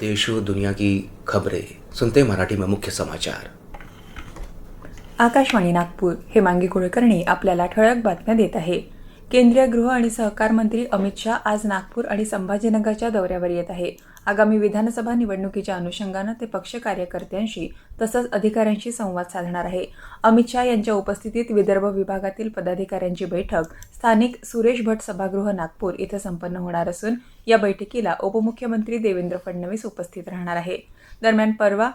देश व दुनिया की खबरें सुनते मराठी में मुख्य समाचार। आकाशवाणी नागपूर हेमांगी कुलकर्णी आपल्याला ठळक बातम्या देत आहे. केंद्रीय गृह आणि सहकार मंत्री अमित शहा आज नागपूर आणि संभाजीनगरच्या दौऱ्यावर येत आहे. आगामी विधानसभा निवडणुकीच्या अनुषंगानं ते पक्ष कार्यकर्त्यांशी तसंच अधिकाऱ्यांशी संवाद साधणार आहे. अमित शहा यांच्या उपस्थितीत विदर्भ विभागातील पदाधिकाऱ्यांची बैठक स्थानिक सुरेश भट सभागृह नागपूर इथं संपन्न होणार असून या बैठकीला उपमुख्यमंत्री देवेंद्र फडणवीस उपस्थित राहणार आहे. दरम्यान परवा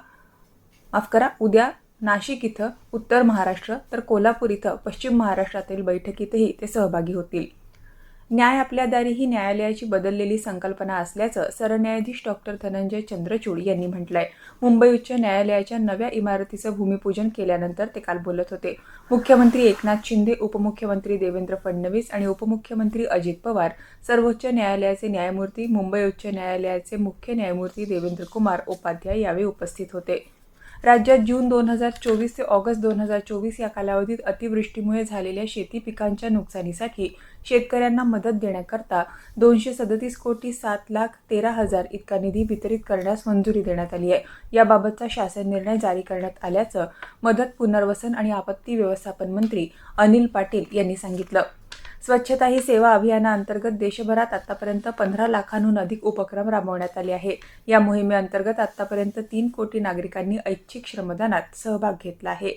माफ करा उद्या नाशिक इथं उत्तर महाराष्ट्र तर कोल्हापूर इथं पश्चिम महाराष्ट्रातील बैठकीतही ते सहभागी होतील. न्याय आपल्या दारी ही न्यायालयाची बदललेली संकल्पना असल्याचं सरन्यायाधीश डॉक्टर धनंजय चंद्रचूड यांनी म्हटलंय. मुंबई उच्च न्यायालयाच्या नव्या इमारतीचं भूमिपूजन केल्यानंतर ते काल बोलत होते. मुख्यमंत्री एकनाथ शिंदे उपमुख्यमंत्री देवेंद्र फडणवीस आणि उपमुख्यमंत्री अजित पवार सर्वोच्च न्यायालयाचे न्यायमूर्ती मुंबई उच्च न्यायालयाचे मुख्य न्यायमूर्ती देवेंद्र कुमार उपाध्याय यावेळी उपस्थित होते. राज्यात जून दोन हजार चोवीस ते ऑगस्ट दोन हजार चोवीस या कालावधीत अतिवृष्टीमुळे झालेल्या शेती पिकांच्या नुकसानीसाठी शेतकऱ्यांना मदत देण्याकरता दोनशे सदतीस कोटी सात लाख तेरा हजार इतका निधी वितरित करण्यास मंजुरी देण्यात आली आहे. याबाबतचा शासन निर्णय जारी करण्यात आल्याचं मदत पुनर्वसन आणि आपत्ती व्यवस्थापन मंत्री अनिल पाटील यांनी सांगितलं. स्वच्छता ही सेवा अभियानाअंतर्गत देशभरात आतापर्यंत पंधरा लाखांहून अधिक उपक्रम राबवण्यात आले आहे या मोहिमेअंतर्गत आतापर्यंत तीन कोटी नागरिकांनी ऐच्छिक श्रमदानात सहभाग घेतला आहे.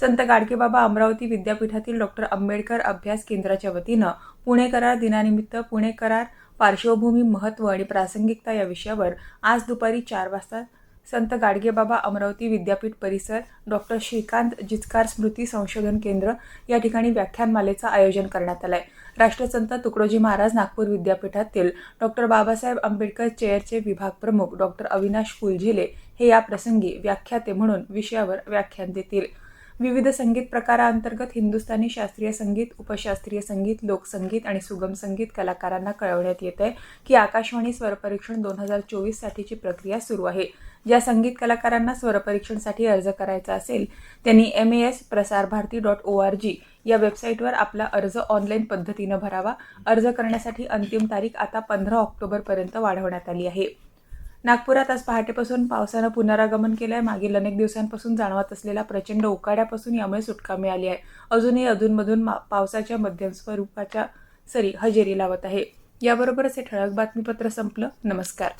संत गाडगेबाबा अमरावती विद्यापीठातील डॉक्टर आंबेडकर अभ्यास केंद्राच्या वतीनं पुणे करार दिनानिमित्त पुणे करार पार्श्वभूमी महत्त्व आणि प्रासंगिकता या विषयावर आज दुपारी चार वाजता संत गाडगेबाबा अमरावती विद्यापीठ परिसर डॉक्टर श्रीकांत जिचकार स्मृती संशोधन केंद्र या ठिकाणी व्याख्यानमालेचं आयोजन करण्यात आलं आहे राष्ट्रसंत तुकडोजी महाराज नागपूर विद्यापीठातील डॉक्टर बाबासाहेब आंबेडकर चेअरचे विभाग प्रमुख डॉक्टर अविनाश फुलझिले हे या प्रसंगी व्याख्याते म्हणून विषयावर व्याख्यान देतील. विविध संगीत प्रकारांतर्गत हिंदुस्थानी शास्त्रीय संगीत उपशास्त्रीय संगीत लोकसंगीत आणि सुगम संगीत कलाकारांना कळवण्यात येत आहे की आकाशवाणी स्वरपरीक्षण दोन हजार चोवीससाठीची प्रक्रिया सुरू आहे. ज्या संगीत कलाकारांना स्वरपरीक्षणसाठी अर्ज करायचा असेल त्यांनी M A S Prasar Bharati dot O R G या वेबसाईटवर आपला अर्ज ऑनलाईन पद्धतीनं भरावा. अर्ज करण्यासाठी अंतिम तारीख आता पंधरा ऑक्टोबरपर्यंत वाढवण्यात आली आहे. नागपुरात आज पहाटेपासून पावसानं पुनरागमन केलं आहे मागील अनेक दिवसांपासून जाणवत असलेल्या प्रचंड उकाड्यापासून यामुळे सुटका मिळाली आहे. अजूनही अधूनमधून मा- पावसाच्या मध्यम स्वरूपाच्या सरी हजेरी लावत आहे. याबरोबरच हे ठळक बातमीपत्र संपलं. नमस्कार.